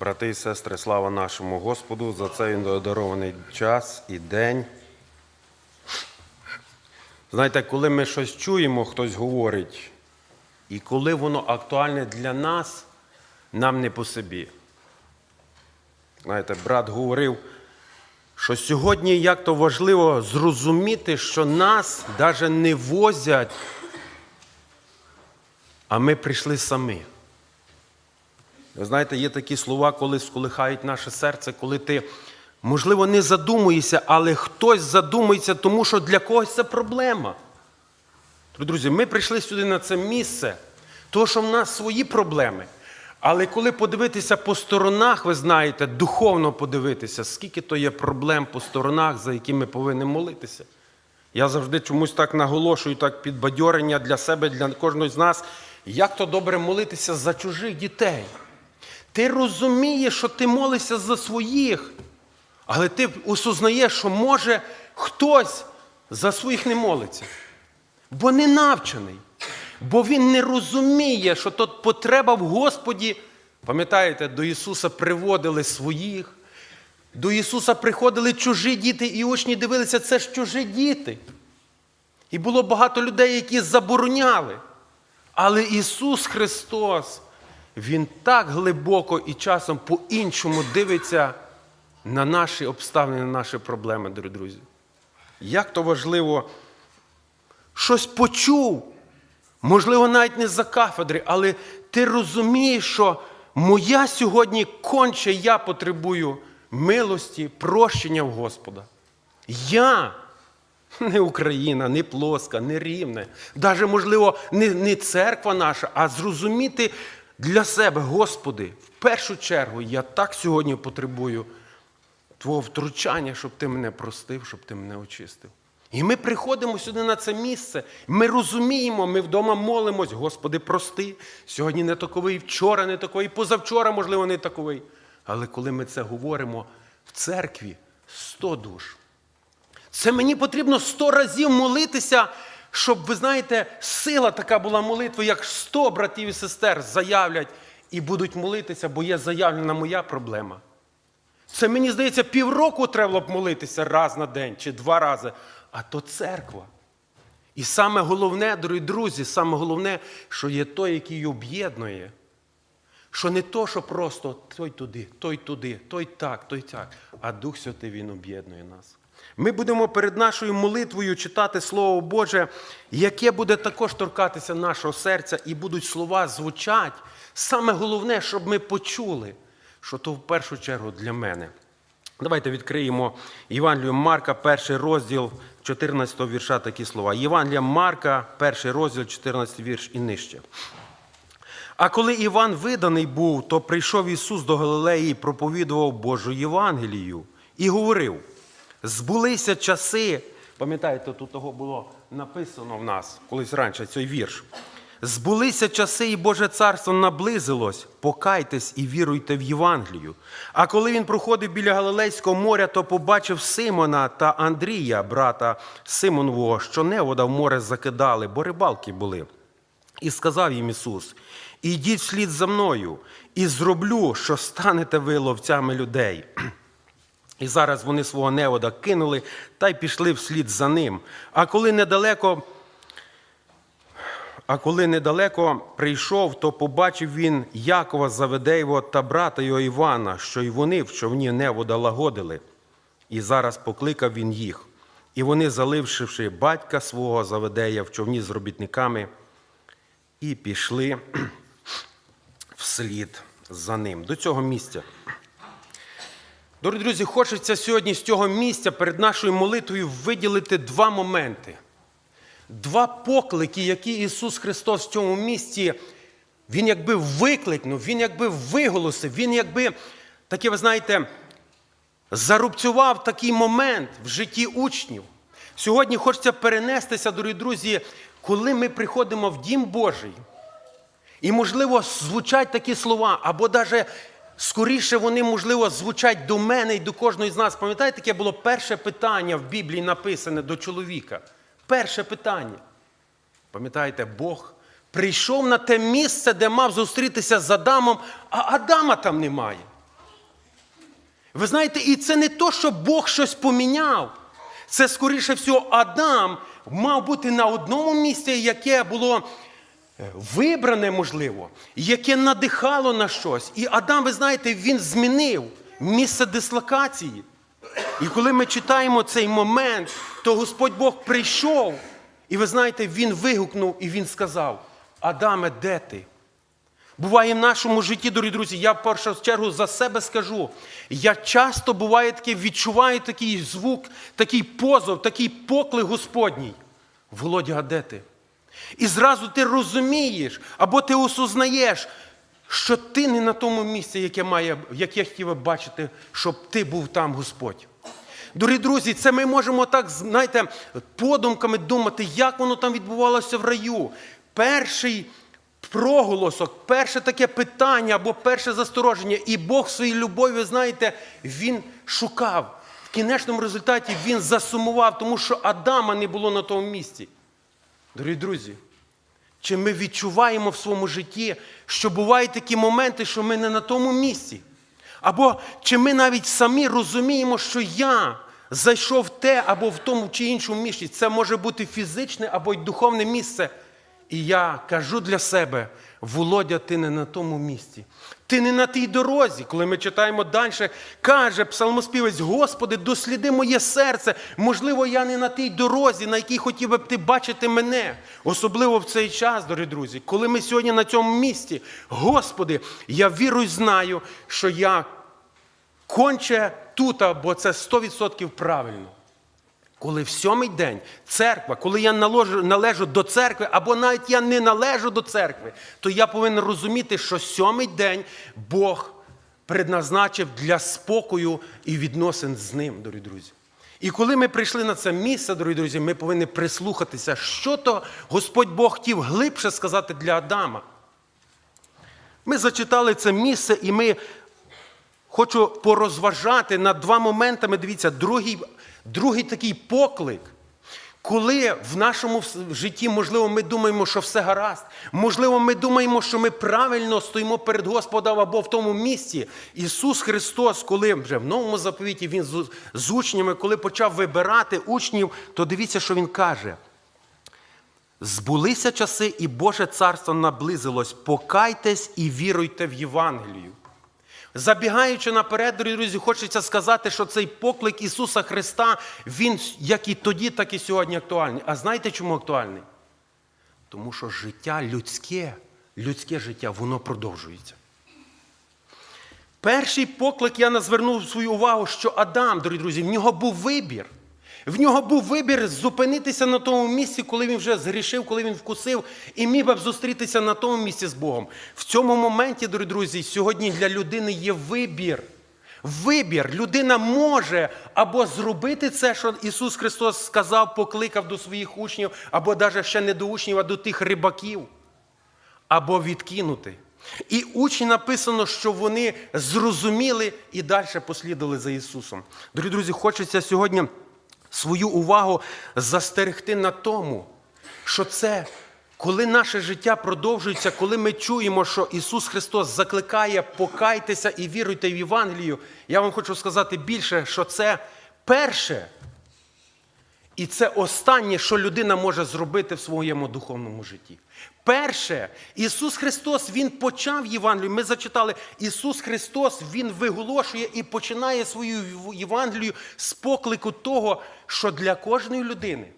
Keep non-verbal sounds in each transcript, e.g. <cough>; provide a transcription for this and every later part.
Брати і сестри, слава нашому Господу за цей дарований час і день. Знаєте, коли ми щось чуємо, хтось говорить, і коли воно актуальне для нас, нам не по собі. Знаєте, брат говорив, що сьогодні як то важливо зрозуміти, що нас навіть не возять, а ми прийшли самі. Ви знаєте, є такі слова, коли сколихають наше серце, коли ти, можливо, не задумуєшся, але хтось задумується, тому що для когось це проблема. Друзі, ми прийшли сюди на це місце, тому що в нас свої проблеми. Але коли подивитися по сторонах, ви знаєте, духовно подивитися, скільки то є проблем по сторонах, за які ми повинні молитися. Я завжди чомусь так наголошую, так підбадьорення для себе, для кожного з нас, як то добре молитися за чужих дітей. Ти розумієш, що ти молишся за своїх, але ти осознаєш, що може хтось за своїх не молиться, бо не навчений, бо він не розуміє, що тут потреба в Господі. Пам'ятаєте, до Ісуса приводили своїх, до Ісуса приходили чужі діти, і учні дивилися, це ж чужі діти. І було багато людей, які забороняли. Але Ісус Христос, Він так глибоко і часом по-іншому дивиться на наші обставини, на наші проблеми, дорогі друзі. Як то важливо щось почув, можливо, навіть не за кафедри, але ти розумієш, що моя сьогодні конче я потребую милості, прощення в Господа. Я. <laughs> Не Україна, не плоска, не рівне. Даже, можливо, не, не церква наша, а зрозуміти для себе, Господи, в першу чергу я так сьогодні потребую Твого втручання, щоб ти мене простив, щоб ти мене очистив. І ми приходимо сюди на це місце. Ми розуміємо, ми вдома молимось, Господи, прости. Сьогодні не таковий, вчора не таковий, позавчора, можливо, не таковий. Але коли ми це говоримо в церкві, 100 душ. Це мені потрібно сто разів молитися, щоб, ви знаєте, сила така була молитви, як сто братів і сестер заявлять і будуть молитися, бо є заявлена моя проблема. Це мені здається, півроку треба б молитися раз на день чи два рази, а то церква. І саме головне, дорогі друзі, саме головне, що є той, який об'єднує. Що не то, що просто той туди, той туди, той так, той так, а Дух Святий Він об'єднує нас. Ми будемо перед нашою молитвою читати Слово Боже, яке буде також торкатися нашого серця, і будуть слова звучать. Саме головне, щоб ми почули, що то в першу чергу для мене. Давайте відкриємо Євангелію Марка, перший розділ 14 вірша такі слова. Євангелія Марка, перший розділ, 14 вірш і нижче. А коли Іван виданий був, то прийшов Ісус до Галилеї і проповідував Божу Євангелію і говорив: збулися часи. Пам'ятаєте, тут того було написано в нас колись раніше цей вірш. Збулися часи, і Боже царство наблизилось. Покайтесь і віруйте в Євангелію. А коли він проходив біля Галилейського моря, то побачив Симона та Андрія, брата Симонового, що невода в море закидали, бо рибалки були. І сказав їм Ісус: Ідіть вслід за мною, і зроблю, що станете ви ловцями людей. І зараз вони свого невода кинули та й пішли вслід за ним. А коли недалеко, а коли недалеко прийшов, то побачив він Якова Заведеєва та брата його Івана, що й вони в човні невода лагодили. І зараз покликав він їх. І вони, залившивши батька свого Заведея в човні з робітниками, і пішли <clears throat> вслід за ним до цього місця. Дорогі друзі, хочеться сьогодні з цього місця перед нашою молитвою виділити два моменти. Два поклики, які Ісус Христос в цьому місці, Він якби викликнув, Він якби виголосив, Він якби, таке, ви знаєте, зарубцював такий момент в житті учнів. Сьогодні хочеться перенестися, дорогі друзі, коли ми приходимо в Дім Божий. І, можливо, звучать такі слова, або навіть скоріше вони, можливо, звучать до мене і до кожного з нас. Пам'ятаєте, таке було перше питання в Біблії написане до чоловіка. Перше питання. Пам'ятаєте, Бог прийшов на те місце, де мав зустрітися з Адамом, а Адама там немає. Ви знаєте, і це не то, що Бог щось поміняв. Це, скоріше всього, Адам мав бути на одному місці, яке було вибране, можливо, яке надихало на щось. І Адам, ви знаєте, він змінив місце дислокації. І коли ми читаємо цей момент, то Господь Бог прийшов, і ви знаєте, Він вигукнув і Він сказав: Адаме, де ти? Буває в нашому житті, дорогі друзі, я в першу чергу за себе скажу. Я часто буває таке, відчуваю такий звук, такий позов, такий поклик Господній. Володя, а де ти? І зразу ти розумієш, або ти осознаєш, що ти не на тому місці, яке, має, яке хотів бачити, щоб ти був там, Господь. Дорогі друзі, це ми можемо так, знаєте, подумками думати, як воно там відбувалося в раю. Перший проголосок, перше таке питання або перше застороження, і Бог своїй любові, знаєте, він шукав. В кінечному результаті він засумував, тому що Адама не було на тому місці. Дорогі друзі, чи ми відчуваємо в своєму житті, що бувають такі моменти, що ми не на тому місці? Або чи ми навіть самі розуміємо, що я зайшов в те або в тому чи іншому місці. Це може бути фізичне або й духовне місце. І я кажу для себе, Володя, ти не на тому місці. Ти не на тій дорозі. Коли ми читаємо далі, каже псалмоспівець, Господи, досліди моє серце. Можливо, я не на тій дорозі, на якій хотів би ти бачити мене. Особливо в цей час, дорогі друзі, коли ми сьогодні на цьому місці. Господи, я вірую, знаю, що я конче тут, бо це 100% правильно. Коли в сьомий день церква, коли я наложу, належу до церкви, або навіть я не належу до церкви, то я повинен розуміти, що сьомий день Бог предназначив для спокою і відносин з ним, дорогі друзі. І коли ми прийшли на це місце, дорогі друзі, ми повинні прислухатися, що то Господь Бог хотів глибше сказати для Адама. Ми зачитали це місце, і ми хочу порозважати над два моментами. Дивіться, другий, другий такий поклик. Коли в нашому житті, можливо, ми думаємо, що все гаразд, можливо, ми думаємо, що ми правильно стоїмо перед Господом або в тому місці. Ісус Христос, коли вже в новому заповіті Він з, учнями, коли почав вибирати учнів, то дивіться, що Він каже. Збулися часи, і Боже царство наблизилось. Покайтесь і віруйте в Євангелію. Забігаючи наперед, друзі, хочеться сказати, що цей поклик Ісуса Христа, він як і тоді, так і сьогодні актуальний. А знаєте, чому актуальний? Тому що життя людське, людське життя, воно продовжується. Перший поклик я звернув свою увагу, що Адам, дорогі друзі, в нього був вибір. В нього був вибір зупинитися на тому місці, коли він вже згрішив, коли він вкусив, і міг би зустрітися на тому місці з Богом. В цьому моменті, дорогі друзі, сьогодні для людини є вибір. Вибір. Людина може або зробити це, що Ісус Христос сказав, покликав до своїх учнів, або навіть ще не до учнів, а до тих рибаків, або відкинути. І учні написано, що вони зрозуміли і далі послідували за Ісусом. Дорогі друзі, хочеться сьогодні свою увагу застерегти на тому, що це, коли наше життя продовжується, коли ми чуємо, що Ісус Христос закликає покайтеся і віруйте в Євангелію, я вам хочу сказати більше, що це перше. І це останнє, що людина може зробити в своєму духовному житті. Перше, Ісус Христос, Він почав Євангелію. Ми зачитали, Ісус Христос, Він виголошує і починає свою Євангелію з поклику того, що для кожної людини,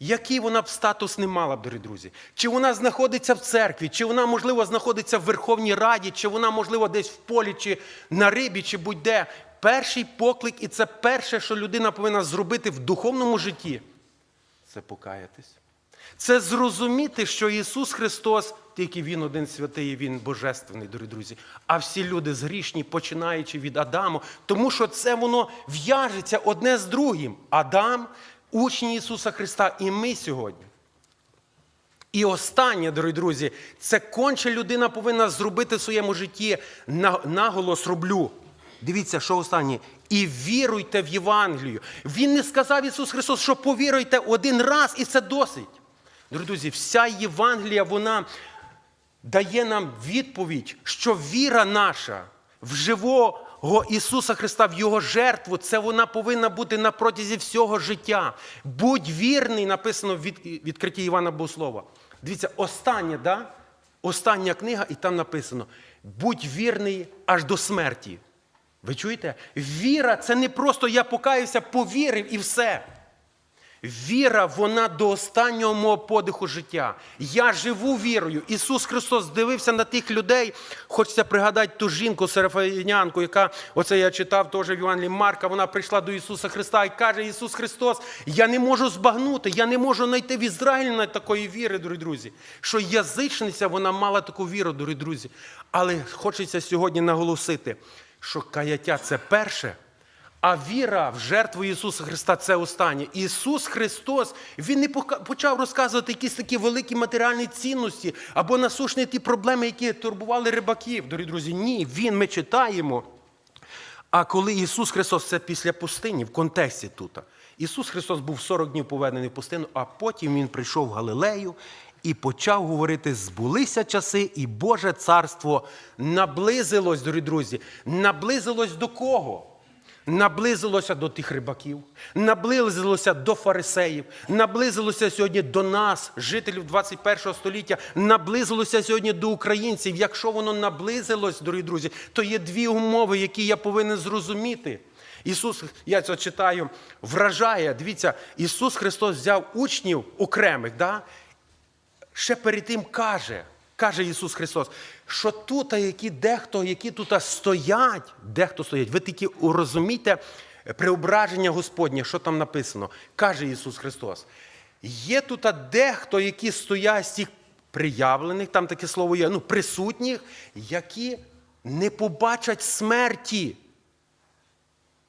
який вона б статус не мала дорогі друзі, чи вона знаходиться в церкві, чи вона, можливо, знаходиться в Верховній Раді, чи вона, можливо, десь в полі, чи на рибі, чи будь-де. Перший поклик, і це перше, що людина повинна зробити в духовному житті, це покаятись. Це зрозуміти, що Ісус Христос, тільки Він один святий, і Він божественний, дорогі друзі. А всі люди згрішні, починаючи від Адаму, тому що це воно в'яжеться одне з другим. Адам, учні Ісуса Христа, і ми сьогодні. І останнє, дорогі друзі, це конче людина повинна зробити в своєму житті наголос роблю. Дивіться, що останнє. І віруйте в Євангелію. Він не сказав Ісус Христос, що повіруйте один раз, і це досить. Друзі, вся Євангелія, вона дає нам відповідь, що віра наша в живого Ісуса Христа, в Його жертву, це вона повинна бути на протязі всього життя. Будь вірний, написано в відкритті Івана Богослова. Дивіться, остання, да? остання книга, і там написано: будь вірний аж до смерті. Ви чуєте? Віра це не просто я покаюся, повірив і все. Віра, вона до останнього мого подиху життя. Я живу вірою. Ісус Христос дивився на тих людей. Хочеться пригадати ту жінку, серафанянку, яка, оце я читав теж в Євангелії Марка, вона прийшла до Ісуса Христа і каже: Ісус Христос, я не можу збагнути, я не можу знайти в Ізраїлі навіть такої віри, дорогі друзі. Що язичниця, вона мала таку віру, дорогі друзі. Але хочеться сьогодні наголосити, що каяття це перше. А віра в жертву Ісуса Христа це останнє. Ісус Христос, Він не почав розказувати якісь такі великі матеріальні цінності або насушні ті проблеми, які турбували рибаків. Дорогі друзі, ні, Він ми читаємо. А коли Ісус Христос, це після пустині, в контексті тут. Ісус Христос був 40 днів поведений в пустину, а потім Він прийшов в Галилею і почав говорити: збулися часи, і Боже царство наблизилось, дорогі друзі, наблизилось до кого? Наблизилося до тих рибаків, наблизилося до фарисеїв, наблизилося сьогодні до нас, жителів 21 століття, наблизилося сьогодні до українців. Якщо воно наблизилось, дорогі друзі, то є дві умови, які я повинен зрозуміти. Ісус, я це читаю, вражає. Дивіться, Ісус Христос взяв учнів окремих, да? Ще перед тим каже, каже Ісус Христос, що тут, які дехто, які тут стоять, дехто стоять, ви тільки розумієте преображення Господнє, що там написано. Каже Ісус Христос. Є тут дехто, які стоять з тих приявлених, там таке слово є, ну, присутніх, які не побачать смерті.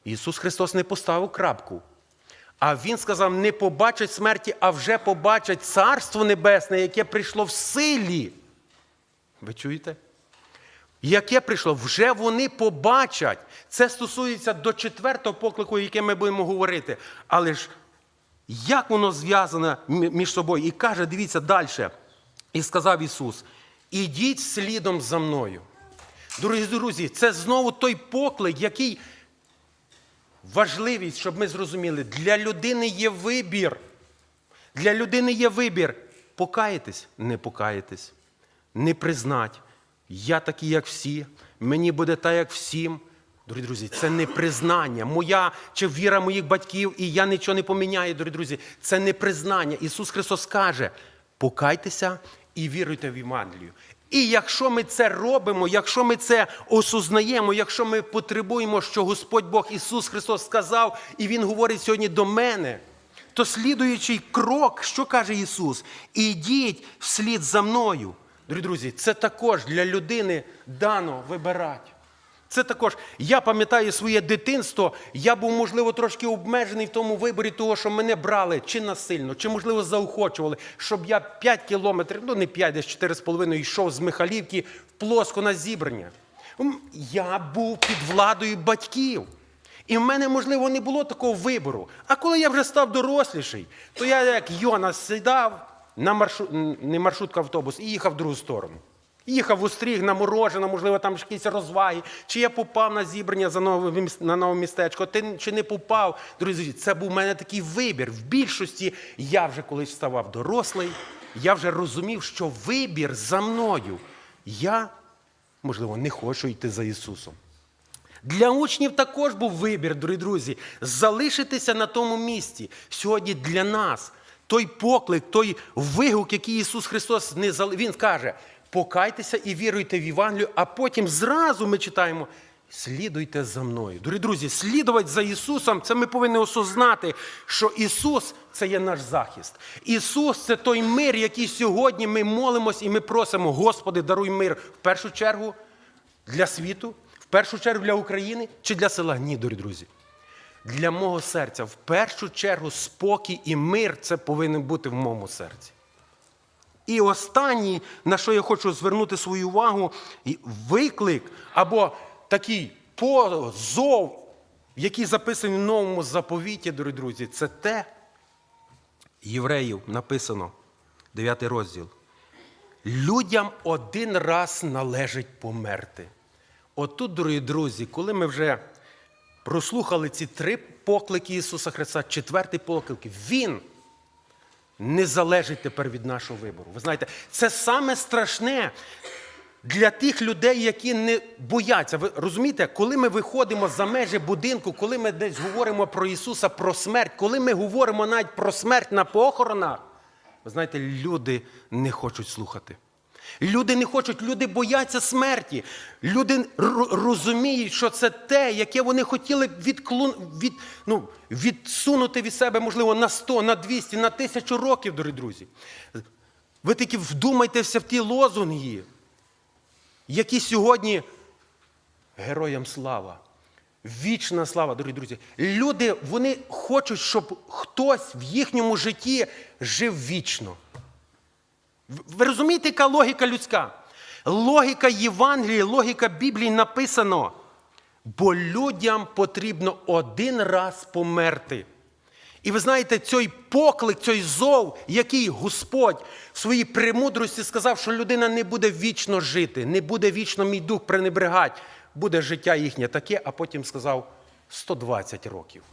Ісус Христос не поставив крапку. А Він сказав: не побачать смерті, а вже побачать Царство Небесне, яке прийшло в силі. Ви чуєте? Яке прийшло? Вже вони побачать. Це стосується до четвертого поклику, яке ми будемо говорити. Але ж як воно зв'язане між собою? І каже, дивіться далі. І сказав Ісус: ідіть слідом за мною. Дорогі друзі, це знову той поклик, який важливість, щоб ми зрозуміли, для людини є вибір. Для людини є вибір. Покаятись, не покаятись, не признать. Я такий, як всі, мені буде так, як всім. Дорогі друзі, це не признання. Моя чи віра моїх батьків, і я нічого не поміняю, дорогі друзі. Це не признання. Ісус Христос каже: покайтеся і віруйте в Євангелію. І якщо ми це робимо, якщо ми це осознаємо, якщо ми потребуємо, що Господь Бог Ісус Христос сказав, і Він говорить сьогодні до мене, то слідуючий крок, що каже Ісус? Ідіть вслід за мною. Друзі, це також для людини дано вибирати. Це також, я пам'ятаю своє дитинство, я був, можливо, трошки обмежений в тому виборі того, що мене брали чи насильно, чи, можливо, заохочували, щоб я 5 кілометрів, ну не 5, десь 4,5 йшов з Михалівки в плоско на зібрання. Я був під владою батьків. І в мене, можливо, не було такого вибору. А коли я вже став доросліший, то я, як Йона, сідав на маршрут, не маршрутка автобус і їхав в другу сторону. Їхав в Остріг на морожене, можливо, там якісь розваги, чи я попав на зібрання за нове, на нове містечко, чи не попав. Друзі, це був у мене такий вибір. В більшості я вже колись ставав дорослий, я вже розумів, що вибір за мною. Я, можливо, не хочу йти за Ісусом. Для учнів також був вибір, дорогі друзі, залишитися на тому місці. Сьогодні для нас той поклик, той вигук, який Ісус Христос не зали... Він каже: покайтеся і віруйте в Євангелію, а потім зразу ми читаємо. Слідуйте за мною. Дорогі друзі, слідувати за Ісусом, це ми повинні осознати, що Ісус це є наш захист. Ісус це той мир, який сьогодні ми молимось і ми просимо, Господи, даруй мир в першу чергу для світу, в першу чергу для України чи для села? Ні, дорогі друзі. Для мого серця в першу чергу спокій і мир це повинен бути в моєму серці. І останній, на що я хочу звернути свою увагу, виклик або такий позов, який записаний в новому заповіті, дорогі друзі, це те, євреїв написано, 9 розділ. Людям один раз належить померти. Отут, дорогі друзі, коли ми вже прослухали ці три поклики Ісуса Христа, четвертий поклик, Він не залежить тепер від нашого вибору. Ви знаєте, це саме страшне для тих людей, які не бояться. Ви розумієте, коли ми виходимо за межі будинку, коли ми десь говоримо про Ісуса, про смерть, коли ми говоримо навіть про смерть на похоронах, ви знаєте, люди не хочуть слухати. Люди не хочуть, люди бояться смерті. Люди розуміють, що це те, яке вони хотіли відклон... від... ну, відсунути від себе, можливо, на 100, на 200, на 1000 років, дорогі друзі. Ви тільки вдумайтеся в ті лозунги, які сьогодні героям слава. Вічна слава, дорогі друзі. Люди вони хочуть, щоб хтось в їхньому житті жив вічно. Ви розумієте, яка логіка людська? Логіка Євангелії, логіка Біблії написано. Бо людям потрібно один раз померти. І ви знаєте, цей поклик, цей зов, який Господь в своїй премудрості сказав, що людина не буде вічно жити, не буде вічно мій дух пренебрегать, буде життя їхнє таке, а потім сказав 120 років.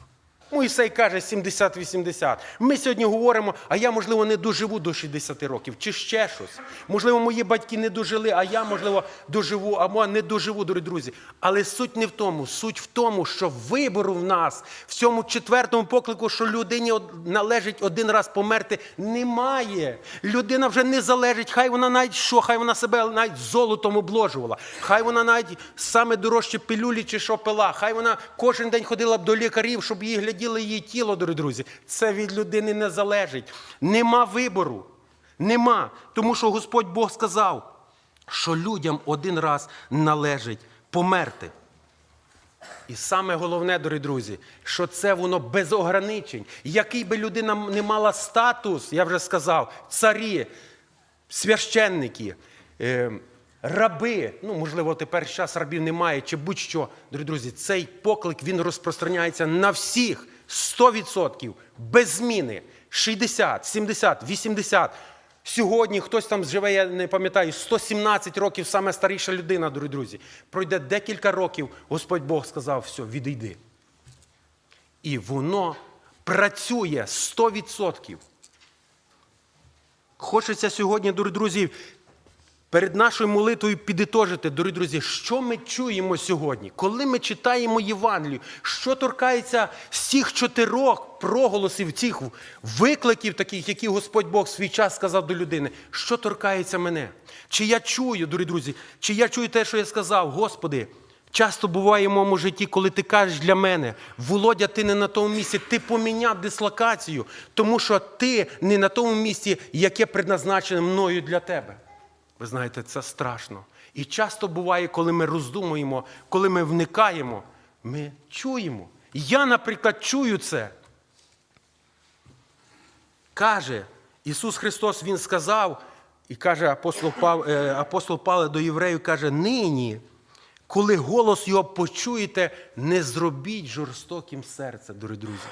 Мойсей каже 70-80. Ми сьогодні говоримо, а я, можливо, не доживу до 60 років, чи ще щось. Можливо, мої батьки не дожили, а я, можливо, доживу, або не доживу, дорогі друзі. Але суть не в тому. Суть в тому, що вибору в нас в цьому четвертому поклику, що людині належить один раз померти, немає. Людина вже не залежить, хай вона навіть що, хай вона себе навіть золотом обложувала, хай вона навіть саме дорожче пилюлі чи що пила, хай вона кожен день ходила б до лікарів, щоб її гляділи її тіло, дорогі друзі. Це від людини не залежить. Нема вибору. Нема. Тому що Господь Бог сказав, що людям один раз належить померти. І саме головне, дорогі друзі, що це воно без ограничень. Який би людина не мала статус, я вже сказав, царі, священники, е, раби, ну, можливо, тепер час рабів немає, чи будь-що. Дорогі друзі, цей поклик він розпространяється на всіх 100%, без зміни. 60, 70, 80. Сьогодні хтось там живе, я не пам'ятаю, 117 років, саме старіша людина, дорогі друзі. Пройде декілька років, Господь Бог сказав, все, відійди. І воно працює 100%. Хочеться сьогодні, дорогі друзі, перед нашою молитвою підітожити, дорогі друзі, що ми чуємо сьогодні, коли ми читаємо Євангелію, що торкається цих чотирьох проголосів, цих викликів, таких, які Господь Бог в свій час сказав до людини, що торкається мене? Чи я чую, дорогі друзі, чи я чую те, що я сказав, Господи? Часто буває в моєму житті, коли ти кажеш для мене, Володя, ти не на тому місці, ти поміняв дислокацію, тому що ти не на тому місці, яке предназначене мною для тебе. Ви знаєте, це страшно. І часто буває, коли ми роздумуємо, коли ми вникаємо, ми чуємо. Я, наприклад, чую це. Каже Ісус Христос, Він сказав, і каже апостол Пав, е, апостол Павло до євреїв, каже, нині, коли голос його почуєте, не зробіть жорстоким серце, дорогі друзі.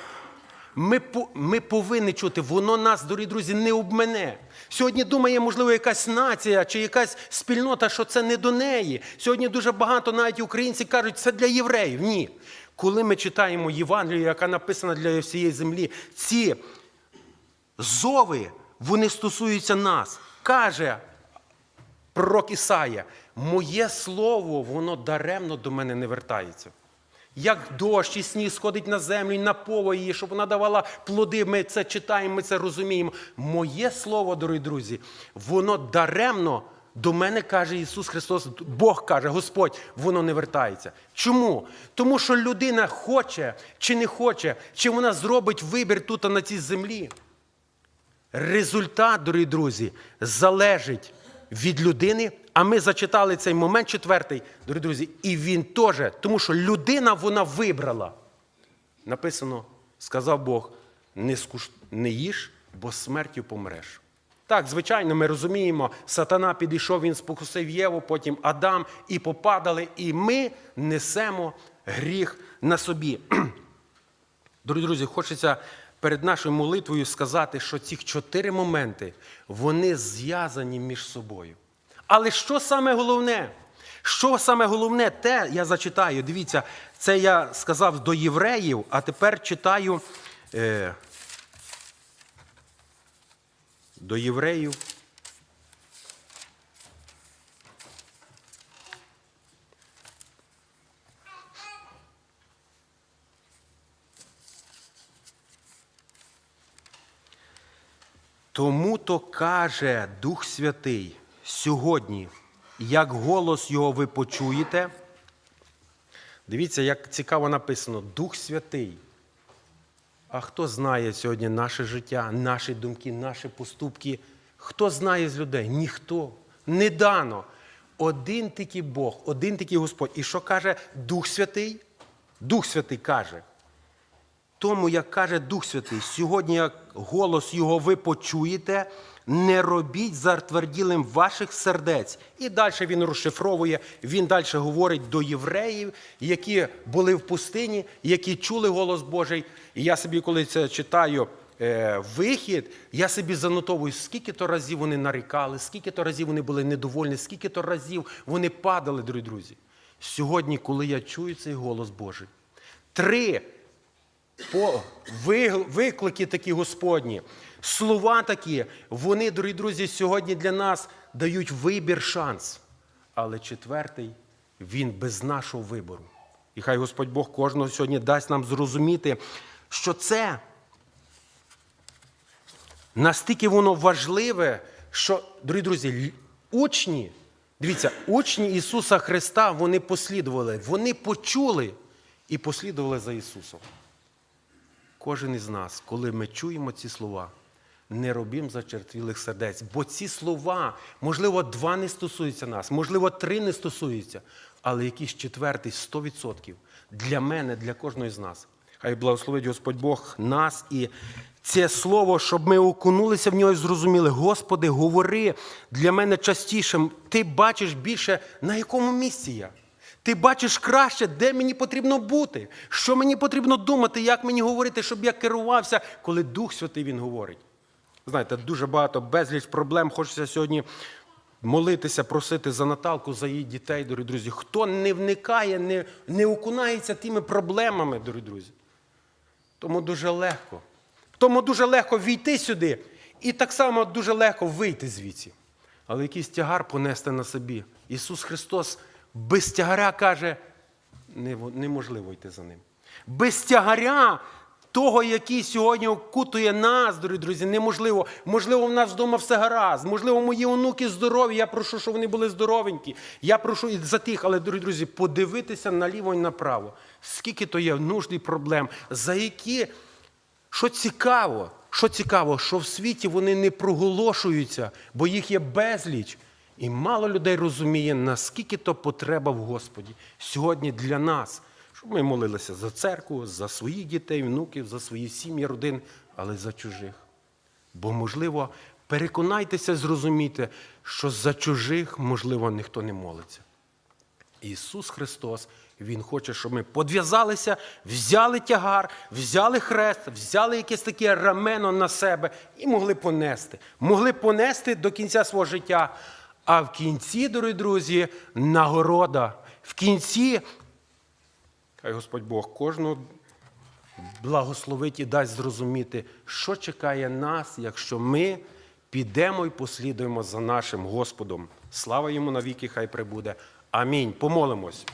Ми, ми повинні чути, воно нас, дорогі друзі, не обмене. Сьогодні думає, можливо, якась нація чи якась спільнота, що це не до неї. Сьогодні дуже багато навіть українці кажуть, це для євреїв. Ні. Коли ми читаємо Євангелію, яка написана для всієї землі, ці зови, вони стосуються нас. Каже пророк Ісая, моє слово, воно даремно до мене не вертається. Як дощ і сніг сходить на землю і наповує її, щоб вона давала плоди, ми це читаємо, ми це розуміємо. Моє слово, дорогі друзі, воно даремно до мене каже Ісус Христос, Бог каже, Господь, воно не вертається. Чому? Тому що людина хоче чи не хоче, чи вона зробить вибір тут на цій землі. Результат, дорогі друзі, залежить від людини. А ми зачитали цей момент четвертий, дорогі друзі, і він теж, тому що людина вона вибрала. Написано, сказав Бог, не, скуш... не їж, бо смертю помреш. Так, звичайно, ми розуміємо, сатана підійшов, він спокусив Єву, потім Адам і попадали, і ми несемо гріх на собі. <clears throat> Дорогі друзі, хочеться перед нашою молитвою сказати, що ці чотири моменти вони зв'язані між собою. Але що саме головне? Що саме головне, те я зачитаю. Дивіться, це я сказав до євреїв, а тепер читаю е, до євреїв. Тому то каже Дух Святий сьогодні, як голос його ви почуєте. Дивіться, як цікаво написано: Дух Святий. А хто знає сьогодні наше життя, наші думки, наші поступки? Хто знає з людей? Ніхто. Не дано. Один тільки Бог, один тільки Господь. І що каже Дух Святий? Дух Святий каже. Тому, як каже Дух Святий, сьогодні, як голос Його ви почуєте, не робіть затверділим ваших сердець. І далі він розшифровує, він далі говорить до євреїв, які були в пустині, які чули голос Божий. І я собі, коли це читаю е, вихід, я собі занотовую, скільки то разів вони нарікали, скільки то разів вони були недовольні, скільки то разів вони падали, дорогі друзі. Сьогодні, коли я чую цей голос Божий, три по виклики такі Господні, слова такі, вони, дорогі друзі, сьогодні для нас дають вибір, шанс. Але четвертий, він без нашого вибору. І хай Господь Бог кожного сьогодні дасть нам зрозуміти, що це настільки воно важливе, що, дорогі друзі, учні, дивіться, учні Ісуса Христа, вони послідували, вони почули і послідували за Ісусом. Кожен із нас, коли ми чуємо ці слова, не робім зачертвілих сердець, бо ці слова, можливо, два не стосуються нас, можливо, три не стосуються, але якийсь четвертий 100% для мене, для кожного з нас. Хай благословить Господь Бог нас і це слово, щоб ми окунулися в нього і зрозуміли, Господи, говори для мене частіше. Ти бачиш більше, на якому місці я. Ти бачиш краще, де мені потрібно бути, що мені потрібно думати, як мені говорити, щоб я керувався, коли Дух Святий Він говорить. Знаєте, дуже багато безліч проблем. Хочеться сьогодні молитися, просити за Наталку, за її дітей, дорогі друзі. Хто не вникає, не, не окунається тими проблемами, дорогі друзі. Тому дуже легко. Тому дуже легко війти сюди, і так само дуже легко вийти звідси. Але якийсь тягар понести на собі. Ісус Христос без тягаря каже, неможливо йти за ним. Без тягаря того, який сьогодні окутує нас, дорогі друзі, неможливо. Можливо, в нас вдома все гаразд. Можливо, мої онуки здорові. Я прошу, щоб вони були здоровенькі. Я прошу і за тих, але, дорогі друзі, подивитися наліво і направо. Скільки то є нужд і проблем, за які що цікаво, що цікаво, що в світі вони не проголошуються, бо їх є безліч. І мало людей розуміє, наскільки то потреба в Господі сьогодні для нас, щоб ми молилися за церкву, за своїх дітей, внуків, за свої сім'ї, родин, але за чужих. Бо, можливо, переконайтеся, зрозуміти, що за чужих, можливо, ніхто не молиться. Ісус Христос, Він хоче, щоб ми подв'язалися, взяли тягар, взяли хрест, взяли якесь таке рамено на себе і могли понести. Могли понести до кінця свого життя. А в кінці, дорогі друзі, нагорода. В кінці, хай Господь Бог кожного благословить і дасть зрозуміти, що чекає нас, якщо ми підемо і послідуємо за нашим Господом. Слава йому навіки, хай прибуде. Амінь. Помолимось.